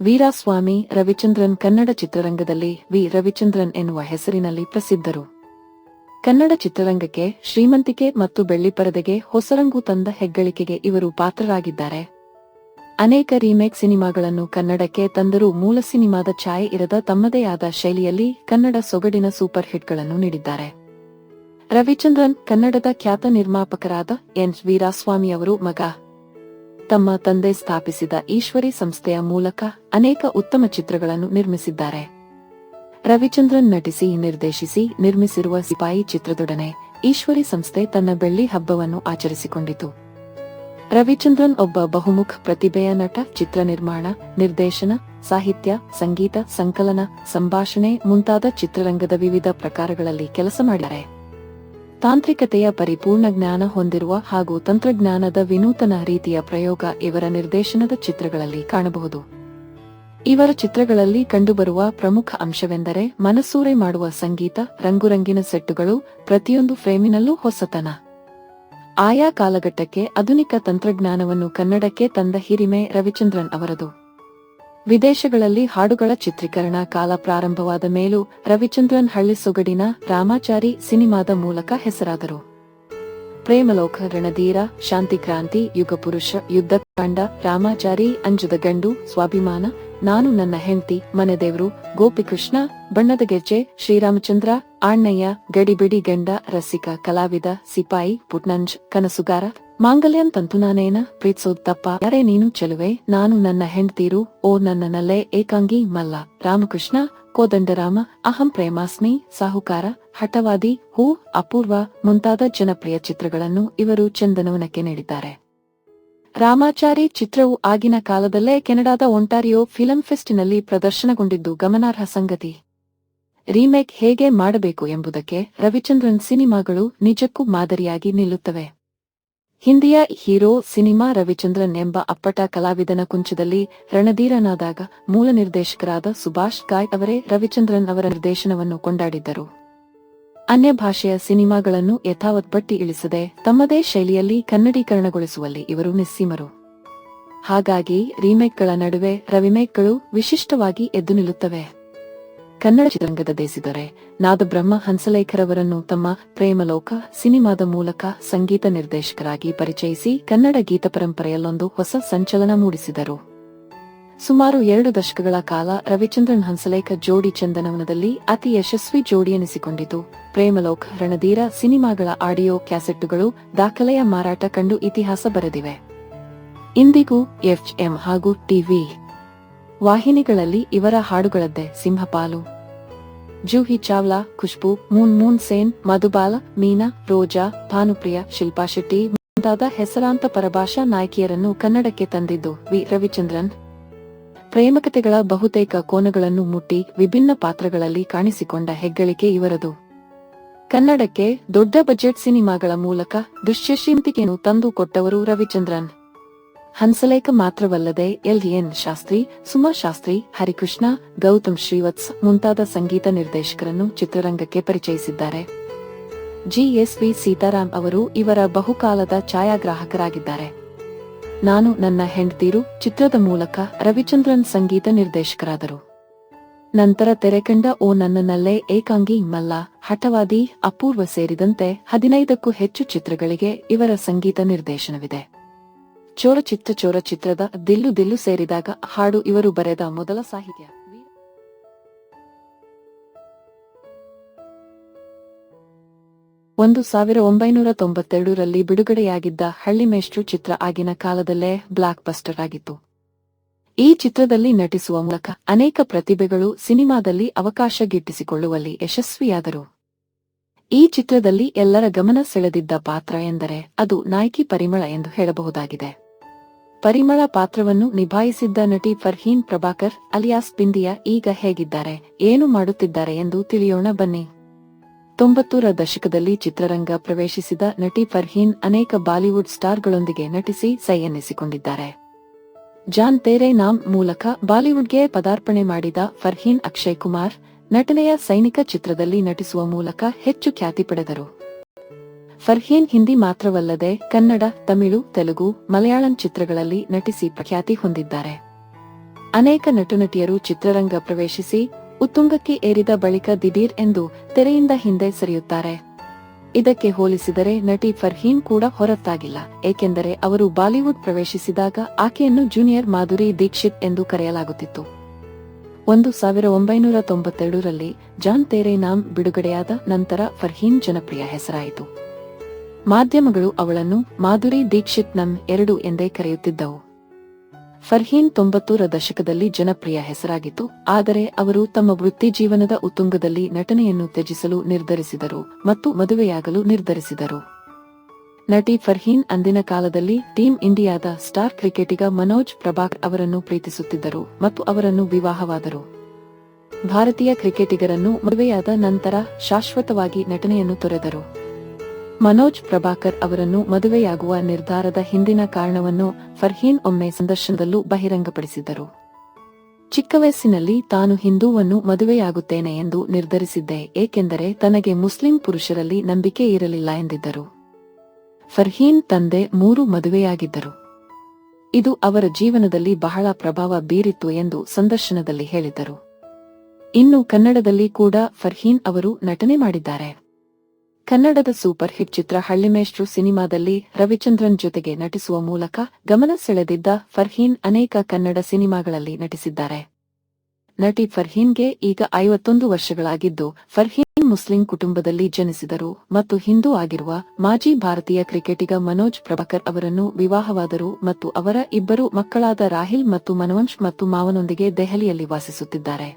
ವೀರಾಸ್ವಾಮಿ ರವಿಚಂದ್ರನ್ ಕನ್ನಡ ಚಿತ್ರರಂಗದಲ್ಲಿ ವಿ. ರವಿಚಂದ್ರನ್ ಎನ್ನುವ ಹೆಸರಿನಲ್ಲಿ ಪ್ರಸಿದ್ಧರು. ಕನ್ನಡ ಚಿತ್ರರಂಗಕ್ಕೆ ಶ್ರೀಮಂತಿಕೆ ಮತ್ತು ಬೆಳ್ಳಿಪರದೆಗೆ ಹೊಸರಂಗು ತಂದ ಹೆಗ್ಗಳಿಕೆಗೆ ಇವರು ಪಾತ್ರರಾಗಿದ್ದಾರೆ. ಅನೇಕ ರೀಮೇಕ್ ಸಿನಿಮಾಗಳನ್ನು ಕನ್ನಡಕ್ಕೆ ತಂದರೂ ಮೂಲ ಸಿನಿಮಾದ ಛಾಯೆ ಇರದ ತಮ್ಮದೇ ಆದ ಶೈಲಿಯಲ್ಲಿ ಕನ್ನಡ ಸೊಗಡಿನ ಸೂಪರ್ ಹಿಟ್ಗಳನ್ನು ನೀಡಿದ್ದಾರೆ. ರವಿಚಂದ್ರನ್ ಕನ್ನಡದ ಖ್ಯಾತ ನಿರ್ಮಾಪಕರಾದ ಎನ್. ವೀರಾಸ್ವಾಮಿ ಅವರು ಮಗ ತಮ್ಮ ತಂದೆ ಸ್ಥಾಪಿಸಿದ ಈಶ್ವರಿ ಸಂಸ್ಥೆಯ ಮೂಲಕ ಅನೇಕ ಉತ್ತಮ ಚಿತ್ರಗಳನ್ನು ನಿರ್ಮಿಸಿದ್ದಾರೆ. ರವಿಚಂದ್ರನ್ ನಟಿಸಿ, ನಿರ್ದೇಶಿಸಿ, ನಿರ್ಮಿಸಿರುವ ಸಿಪಾಯಿ ಚಿತ್ರದೊಡನೆ ಈಶ್ವರಿ ಸಂಸ್ಥೆ ತನ್ನ ಬೆಳ್ಳಿ ಹಬ್ಬವನ್ನು ಆಚರಿಸಿಕೊಂಡಿತು. ರವಿಚಂದ್ರನ್ ಒಬ್ಬ ಬಹುಮುಖ ಪ್ರತಿಭೆಯ ನಟ, ಚಿತ್ರ ನಿರ್ಮಾಣ, ನಿರ್ದೇಶನ, ಸಾಹಿತ್ಯ, ಸಂಗೀತ, ಸಂಕಲನ, ಸಂಭಾಷಣೆ ಮುಂತಾದ ಚಿತ್ರರಂಗದ ವಿವಿಧ ಪ್ರಕಾರಗಳಲ್ಲಿ ಕೆಲಸ ಮಾಡಿದ್ದಾರೆ. ತಾಂತ್ರಿಕತೆಯ ಪರಿಪೂರ್ಣ ಜ್ಞಾನ ಹೊಂದಿರುವ ಹಾಗೂ ತಂತ್ರಜ್ಞಾನದ ವಿನೂತನ ರೀತಿಯ ಪ್ರಯೋಗ ಇವರ ನಿರ್ದೇಶನದ ಚಿತ್ರಗಳಲ್ಲಿ ಕಾಣಬಹುದು. ಇವರ ಚಿತ್ರಗಳಲ್ಲಿ ಕಂಡುಬರುವ ಪ್ರಮುಖ ಅಂಶವೆಂದರೆ ಮನಸೂರೆ ಮಾಡುವ ಸಂಗೀತ, ರಂಗುರಂಗಿನ ಸೆಟ್ಟುಗಳು, ಪ್ರತಿಯೊಂದು ಫ್ರೇಮಿನಲ್ಲೂ ಹೊಸತನ. ಆಯಾ ಕಾಲಘಟ್ಟಕ್ಕೆ ಆಧುನಿಕ ತಂತ್ರಜ್ಞಾನವನ್ನು ಕನ್ನಡಕ್ಕೆ ತಂದ ಹಿರಿಮೆ ರವಿಚಂದ್ರನ್ ಅವರದು. ವಿದೇಶಗಳಲ್ಲಿ ಹಾಡುಗಳ ಚಿತ್ರೀಕರಣ ಕಾಲ ಪ್ರಾರಂಭವಾದ ಮೇಲೂ ರವಿಚಂದ್ರನ್ ಹಳ್ಳಿ ಸೊಗಡಿನ ರಾಮಾಚಾರಿ ಸಿನಿಮಾದ ಮೂಲಕ ಹೆಸರಾದರು. ಪ್ರೇಮಲೋಕ ರಣಧೀರ ಶಾಂತಿಕ್ರಾಂತಿ ಯುಗಪುರುಷ ಯುದ್ಧಕಾಂಡ ರಾಮಾಚಾರಿ, ಅಂಜುದ ಗಂಡು, ಸ್ವಾಭಿಮಾನ, ನಾನು ನನ್ನ ಹೆಂಡತಿ, ಮನೆದೇವ್ರು, ಗೋಪಿಕೃಷ್ಣ ಬಣ್ಣದ ಗೆಜ್ಜೆ ಶ್ರೀರಾಮಚಂದ್ರ, ಆಣ್ಣಯ್ಯ, ಗಡಿಬಿಡಿ ಗಂಡ, ರಸಿಕ, ಕಲಾವಿದ, ಸಿಪಾಯಿ, ಪುಟ್ನಂಜ್, ಕನಸುಗಾರ ಮಾಂಗಲ್ಯನ್ ತಂತುನಾನೇನ? ತಪ್ಪ. ಯಾರೇ ನೀನು ಚೆಲುವೆ, ನಾನು ನನ್ನ ಹೆಂಡ್ತೀರು, ಓ ನನ್ನ ನಲ್ಲೆ, ಏಕಾಂಗಿ, ಮಲ್ಲ. ರಾಮಕೃಷ್ಣ, ಕೋದಂಡರಾಮ, ಅಹಂ ಪ್ರೇಮಾಸ್ಮಿ, ಸಾಹುಕಾರ, ಹಠವಾದಿ, ಹೂ, ಅಪೂರ್ವ ಮುಂತಾದ ಜನಪ್ರಿಯ ಚಿತ್ರಗಳನ್ನು ಇವರು ಚಂದನವನಕ್ಕೆ ನೀಡಿದ್ದಾರೆ. ರಾಮಾಚಾರಿ ಚಿತ್ರವು ಆಗಿನ ಕಾಲದಲ್ಲೇ ಕೆನಡಾದ ಒಂಟಾರಿಯೋ ಫಿಲಂ ಫೆಸ್ಟಿನಲ್ಲಿ ಪ್ರದರ್ಶನಗೊಂಡಿದ್ದು ಗಮನಾರ್ಹ ಸಂಗತಿ. ರೀಮೇಕ್ ಹೇಗೆ ಮಾಡಬೇಕು ಎಂಬುದಕ್ಕೆ ರವಿಚಂದ್ರನ್ ಸಿನಿಮಾಗಳು ನಿಜಕ್ಕೂ ಮಾದರಿಯಾಗಿ ನಿಲ್ಲುತ್ತವೆ. ಹಿಂದಿಯ ಹೀರೋ ಸಿನಿಮಾ ರವಿಚಂದ್ರನ್ ಎಂಬ ಅಪ್ಪಟ ಕಲಾವಿದನ ಕುಂಚದಲ್ಲಿ ರಣಧೀರನಾದಾಗ ಮೂಲ ನಿರ್ದೇಶಕರಾದ ಸುಭಾಷ್ ಗಾಯ್ ಅವರೇ ರವಿಚಂದ್ರನ್ ಅವರ ನಿರ್ದೇಶನವನ್ನು ಕೊಂಡಾಡಿದ್ದರು. ಅನ್ಯ ಭಾಷೆಯ ಸಿನಿಮಾಗಳನ್ನು ಯಥಾವತ್ಪಟ್ಟಿ ಇಳಿಸದೆ ತಮ್ಮದೇ ಶೈಲಿಯಲ್ಲಿ ಕನ್ನಡೀಕರಣಗೊಳಿಸುವಲ್ಲಿ ಇವರು ನಿಸ್ಸೀಮರು. ಹಾಗಾಗಿ ರೀಮೇಕ್ಗಳ ನಡುವೆ ರವಿಮೇಕ್ಗಳು ವಿಶಿಷ್ಟವಾಗಿ ಎದ್ದು ನಿಲ್ಲುತ್ತವೆ. ಕನ್ನಡ ಚಿತ್ರರಂಗದ ದೇಸಿದರೆ ನಾದ ಬ್ರಹ್ಮ ಹಂಸಲೇಖರವರನ್ನು ತಮ್ಮ ಪ್ರೇಮಲೋಕ ಸಿನಿಮಾದ ಮೂಲಕ ಸಂಗೀತ ನಿರ್ದೇಶಕರಾಗಿ ಪರಿಚಯಿಸಿ ಕನ್ನಡ ಗೀತ ಪರಂಪರೆಯಲ್ಲೊಂದು ಹೊಸ ಸಂಚಲನ ಮೂಡಿಸಿದರು. ಸುಮಾರು ಎರಡು ದಶಕಗಳ ಕಾಲ ರವಿಚಂದ್ರನ್ ಹಂಸಲೇಖ ಜೋಡಿ ಚಂದನವನದಲ್ಲಿ ಅತಿ ಯಶಸ್ವಿ ಜೋಡಿ ಎನಿಸಿಕೊಂಡಿತು. ಪ್ರೇಮಲೋಕ ರಣಧೀರ ಸಿನಿಮಾಗಳ ಆಡಿಯೋ ಕ್ಯಾಸೆಟ್ಗಳು ದಾಖಲೆಯ ಮಾರಾಟ ಕಂಡು ಇತಿಹಾಸ ಬರೆದಿವೆ. ಇಂದಿಗೂ ಎಫ್ಎಂ ಹಾಗೂ ಟಿವಿ ವಾಹಿನಿಗಳಲ್ಲಿ ಇವರ ಹಾಡುಗಳದ್ದೇ ಸಿಂಹಪಾಲು. ಜೂಹಿ ಚಾವ್ಲಾ, ಖುಷ್ಬು, ಮೂನ್ ಮೂನ್ ಸೇನ್, ಮಧುಬಾಲ, ಮೀನಾ, ರೋಜಾ, ಭಾನುಪ್ರಿಯ, ಶಿಲ್ಪಾ ಶೆಟ್ಟಿ ಮುಂತಾದ ಹೆಸರಾಂತ ಪರಭಾಷಾ ನಾಯಕಿಯರನ್ನು ಕನ್ನಡಕ್ಕೆ ತಂದಿದ್ದು ವಿ. ರವಿಚಂದ್ರನ್. ಪ್ರೇಮಕತೆಗಳ ಬಹುತೇಕ ಕೋನಗಳನ್ನು ಮುಟ್ಟಿ ವಿಭಿನ್ನ ಪಾತ್ರಗಳಲ್ಲಿ ಕಾಣಿಸಿಕೊಂಡ ಹೆಗ್ಗಳಿಕೆ ಇವರದು. ಕನ್ನಡಕ್ಕೆ ದೊಡ್ಡ ಬಜೆಟ್ ಸಿನಿಮಾಗಳ ಮೂಲಕ ದುಶ್ಯಶ್ರೀಮತಿಕೆಯನ್ನು ತಂದು ಕೊಟ್ಟವರು ರವಿಚಂದ್ರನ್. ಹಂಸಲೇಖ ಮಾತ್ರವಲ್ಲದೆ ಎಲ್ ಎನ್ ಶಾಸ್ತ್ರಿ, ಸುಮಾ ಶಾಸ್ತ್ರಿ, ಹರಿಕೃಷ್ಣ, ಗೌತಮ್ ಶ್ರೀವತ್ಸ್ ಮುಂತಾದ ಸಂಗೀತ ನಿರ್ದೇಶಕರನ್ನು ಚಿತ್ರರಂಗಕ್ಕೆ ಪರಿಚಯಿಸಿದ್ದಾರೆ. ಜಿಎಸ್ವಿ ಸೀತಾರಾಮ್ ಅವರು ಇವರ ಬಹುಕಾಲದ ಛಾಯಾಗ್ರಾಹಕರಾಗಿದ್ದಾರೆ. ನಾನು ನನ್ನ ಹೆಂಡ್ತೀರು ಚಿತ್ರದ ಮೂಲಕ ರವಿಚಂದ್ರನ್ ಸಂಗೀತ ನಿರ್ದೇಶಕರಾದರು. ನಂತರ ತೆರೆಕಂಡ ಓ ನನ್ನನಲ್ಲೇ ಏಕಾಂಗಿ ಮಲ್ಲ, ಹಠವಾದಿ, ಅಪೂರ್ವ ಸೇರಿದಂತೆ ಹದಿನೈದಕ್ಕೂ ಹೆಚ್ಚು ಚಿತ್ರಗಳಿಗೆ ಇವರ ಸಂಗೀತ ನಿರ್ದೇಶನವಿದೆ. ಚೋರ ಚಿತ್ತ ಚೋರ ಚಿತ್ರದ ದಿಲ್ಲು ದಿಲ್ಲು ಸೇರಿದಾಗ ಹಾಡು ಇವರು ಬರೆದ ಮೊದಲ ಸಾಹಿತ್ಯ. ಒಂದು ಸಾವಿರ ಒಂಬೈನೂರ ತೊಂಬತ್ತೆರಡರಲ್ಲಿ ಬಿಡುಗಡೆಯಾಗಿದ್ದ ಹಳ್ಳಿಮೇಷ್ಟ್ರು ಚಿತ್ರ ಆಗಿನ ಕಾಲದಲ್ಲೇ ಬ್ಲಾಕ್ ಬಸ್ಟರ್ ಆಗಿತ್ತು. ಈ ಚಿತ್ರದಲ್ಲಿ ನಟಿಸುವ ಮೂಲಕ ಅನೇಕ ಪ್ರತಿಭೆಗಳು ಸಿನಿಮಾದಲ್ಲಿ ಅವಕಾಶ ಗಿಟ್ಟಿಸಿಕೊಳ್ಳುವಲ್ಲಿ ಯಶಸ್ವಿಯಾದರು. ಈ ಚಿತ್ರದಲ್ಲಿ ಎಲ್ಲರ ಗಮನ ಸೆಳೆದಿದ್ದ ಪಾತ್ರ ಎಂದರೆ ಅದು ನಾಯಕಿ ಪರಿಮಳ ಎಂದು ಹೇಳಬಹುದಾಗಿದೆ. ಪರಿಮಳ ಪಾತ್ರವನ್ನು ನಿಭಾಯಿಸಿದ್ದ ನಟಿ ಫರ್ಹೀನ್ ಪ್ರಭಾಕರ್ ಅಲಿಯಾಸ್ ಬಿಂದಿಯಾ ಈಗ ಹೇಗಿದ್ದಾರೆ, ಏನು ಮಾಡುತ್ತಿದ್ದಾರೆ ಎಂದು ತಿಳಿಯೋಣ ಬನ್ನಿ. ತೊಂಬತ್ತೂರ ದಶಕದಲ್ಲಿ ಚಿತ್ರರಂಗ ಪ್ರವೇಶಿಸಿದ ನಟಿ ಫರ್ಹೀನ್ ಅನೇಕ ಬಾಲಿವುಡ್ ಸ್ಟಾರ್ಗಳೊಂದಿಗೆ ನಟಿಸಿ ಸೈ ಎನ್ನಿಸಿಕೊಂಡಿದ್ದಾರೆ ಜಾನ್ ತೇರೆ ನಾಮ್ ಮೂಲಕ ಬಾಲಿವುಡ್ಗೆ ಪದಾರ್ಪಣೆ ಮಾಡಿದ ಫರ್ಹೀನ್ ಅಕ್ಷಯ್ ಕುಮಾರ್, ನಟನೆಯ ಸೈನಿಕ ಚಿತ್ರದಲ್ಲಿ ನಟಿಸುವ ಮೂಲಕ ಹೆಚ್ಚು ಖ್ಯಾತಿ ಪಡೆದರು. ಫರ್ಹೀನ್ ಹಿಂದಿ ಮಾತ್ರವಲ್ಲದೆ ಕನ್ನಡ, ತಮಿಳು, ತೆಲುಗು, ಮಲಯಾಳಂ ಚಿತ್ರಗಳಲ್ಲಿ ನಟಿಸಿ ಪ್ರಖ್ಯಾತಿ ಹೊಂದಿದ್ದಾರೆ. ಅನೇಕ ನಟನಟಿಯರು ಚಿತ್ರರಂಗ ಪ್ರವೇಶಿಸಿ ಉತ್ತುಂಗಕ್ಕೆ ಏರಿದ ಬಳಿಕ ದಿಢೀರ್ ಎಂದು ತೆರೆಯಿಂದ ಹಿಂದೆ ಸರಿಯುತ್ತಾರೆ. ಇದಕ್ಕೆ ಹೋಲಿಸಿದರೆ ನಟಿ ಫರ್ಹೀನ್ ಕೂಡ ಹೊರತಾಗಿಲ್ಲ, ಏಕೆಂದರೆ ಅವರು ಬಾಲಿವುಡ್ ಪ್ರವೇಶಿಸಿದಾಗ ಆಕೆಯನ್ನು ಜೂನಿಯರ್ ಮಾಧುರಿ ದೀಕ್ಷಿತ್ ಎಂದು ಕರೆಯಲಾಗುತ್ತಿತ್ತು. ಒಂದು ಸಾವಿರ ಒಂಬೈನೂರ ತೊಂಬತ್ತೆರಡರಲ್ಲಿ ಜಾನ್ ತೇರೆ ನಾಮ್ ಬಿಡುಗಡೆಯಾದ ನಂತರ ಫರ್ಹೀನ್ ಜನಪ್ರಿಯ ಹೆಸರಾಯಿತು. ಮಾಧ್ಯಮಗಳು ಅವಳನ್ನು ಮಾಧುರಿ ದೀಕ್ಷಿತ್ ನನ್ ಎರಡು ಎಂದೇ ಕರೆಯುತ್ತಿದ್ದವು. ಫರ್ಹೀನ್ ತೊಂಬತ್ತೂರ ದಶಕದಲ್ಲಿ ಜನಪ್ರಿಯ ಹೆಸರಾಗಿತ್ತು, ಆದರೆ ಅವರು ತಮ್ಮ ವೃತ್ತಿ ಜೀವನದ ಉತ್ತುಂಗದಲ್ಲಿ ನಟನೆಯನ್ನು ತ್ಯಜಿಸಲು ನಿರ್ಧರಿಸಿದರು ಮತ್ತು ಮದುವೆಯಾಗಲು ನಿರ್ಧರಿಸಿದರು. ನಟಿ ಫರ್ಹೀನ್ ಅಂದಿನ ಕಾಲದಲ್ಲಿ ಟೀಂ ಇಂಡಿಯಾದ ಸ್ಟಾರ್ ಕ್ರಿಕೆಟಿಗ ಮನೋಜ್ ಪ್ರಭಾಕ್ ಅವರನ್ನು ಪ್ರೀತಿಸುತ್ತಿದ್ದರು ಮತ್ತು ಅವರನ್ನು ವಿವಾಹವಾದರು. ಭಾರತೀಯ ಕ್ರಿಕೆಟಿಗರನ್ನು ಮದುವೆಯಾದ ನಂತರ ಶಾಶ್ವತವಾಗಿ ನಟನೆಯನ್ನು ತೊರೆದರು. ಮನೋಜ್ ಪ್ರಭಾಕರ್ ಅವರನ್ನು ಮದುವೆಯಾಗುವ ನಿರ್ಧಾರದ ಹಿಂದಿನ ಕಾರಣವನ್ನು ಫರ್ಹೀನ್ ಒಮ್ಮೆ ಸಂದರ್ಶನದಲ್ಲೂ ಬಹಿರಂಗಪಡಿಸಿದ್ದರು. ಚಿಕ್ಕ ವಯಸ್ಸಿನಲ್ಲಿ ತಾನು ಹಿಂದೂವನ್ನು ಮದುವೆಯಾಗುತ್ತೇನೆ ಎಂದು ನಿರ್ಧರಿಸಿದ್ದೆ, ಏಕೆಂದರೆ ತನಗೆ ಮುಸ್ಲಿಂ ಪುರುಷರಲ್ಲಿ ನಂಬಿಕೆ ಇರಲಿಲ್ಲ ಎಂದಿದ್ದರು. ಫರ್ಹೀನ್ ತಂದೆ ಮೂರು ಮದುವೆಯಾಗಿದ್ದರು. ಇದು ಅವರ ಜೀವನದಲ್ಲಿ ಬಹಳ ಪ್ರಭಾವ ಬೀರಿತ್ತು ಎಂದು ಸಂದರ್ಶನದಲ್ಲಿ ಹೇಳಿದ್ದರು. ಇನ್ನು ಕನ್ನಡದಲ್ಲಿ ಕೂಡ ಫರ್ಹೀನ್ ಅವರು ನಟನೆ ಮಾಡಿದ್ದಾರೆ. ಕನ್ನಡದ ಸೂಪರ್ ಹಿಟ್ ಚಿತ್ರ ಹಳ್ಳಿಮೇಷ್ಟ್ರು ಸಿನಿಮಾದಲ್ಲಿ ರವಿಚಂದ್ರನ್ ಜೊತೆಗೆ ನಟಿಸುವ ಮೂಲಕ ಗಮನ ಸೆಳೆದಿದ್ದ ಫರ್ಹೀನ್ ಅನೇಕ ಕನ್ನಡ ಸಿನಿಮಾಗಳಲ್ಲಿ ನಟಿಸಿದ್ದಾರೆ. ನಟಿ ಫರ್ಹೀನ್ಗೆ ಈಗ ಐವತ್ತೊಂದು ವರ್ಷಗಳಾಗಿದ್ದು, ಫರ್ಹೀನ್ ಮುಸ್ಲಿಂ ಕುಟುಂಬದಲ್ಲಿ ಜನಿಸಿದರು ಮತ್ತು ಹಿಂದೂ ಆಗಿರುವ ಮಾಜಿ ಭಾರತೀಯ ಕ್ರಿಕೆಟಿಗ ಮನೋಜ್ ಪ್ರಭಾಕರ್ ಅವರನ್ನು ವಿವಾಹವಾದರು ಮತ್ತು ಅವರ ಇಬ್ಬರು ಮಕ್ಕಳಾದ ರಾಹಿಲ್ ಮತ್ತು ಮನವಂಶ್ ಮತ್ತು ಮಾವನೊಂದಿಗೆ ದೆಹಲಿಯಲ್ಲಿ ವಾಸಿಸುತ್ತಿದ್ದಾರೆ.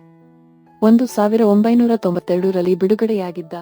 ಒಂದು ಸಾವಿರ ಒಂಬೈನೂರ ತೊಂಬತ್ತೆರಡರಲ್ಲಿ ಬಿಡುಗಡೆಯಾಗಿದ್ದ